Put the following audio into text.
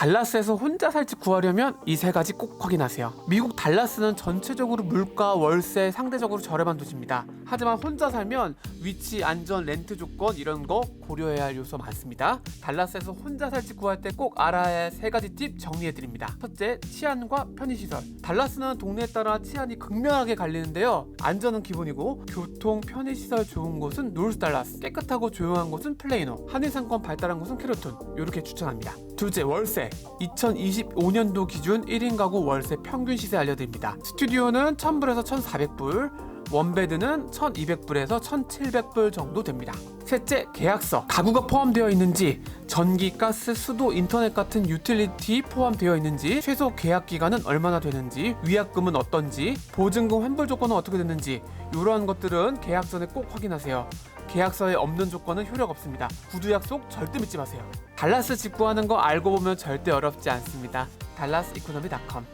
달라스에서 혼자 살지 구하려면 이 세 가지 꼭 확인하세요. 미국 달라스는 전체적으로 물가, 월세 상대적으로 저렴한 도시입니다. 하지만 혼자 살면 위치, 안전, 렌트 조건 이런 거 고려해야 할 요소 많습니다. 달라스에서 혼자 살지 구할 때 꼭 알아야 할 세 가지 팁 정리해 드립니다. 첫째, 치안과 편의시설. 달라스는 동네에 따라 치안이 극명하게 갈리는데요. 안전은 기본이고 교통, 편의시설 좋은 곳은 노스 달라스, 깨끗하고 조용한 곳은 플레이노, 한인상권 발달한 곳은 캐로톤. 이렇게 추천합니다. 둘째, 월세. 2025년도 기준 1인 가구 월세 평균 시세 알려드립니다. 스튜디오는 1000불에서 1400불, 원베드는 1200불에서 1700불 정도 됩니다. 셋째, 계약서. 가구가 포함되어 있는지, 전기, 가스, 수도, 인터넷 같은 유틸리티 포함되어 있는지, 최소 계약 기간은 얼마나 되는지, 위약금은 어떤지, 보증금 환불 조건은 어떻게 되는지, 이러한 것들은 계약 전에 꼭 확인하세요. 계약서에 없는 조건은 효력 없습니다. 구두 약속 절대 믿지 마세요. 달라스 직구하는 거 알고 보면 절대 어렵지 않습니다. 달라스 이코노미닷컴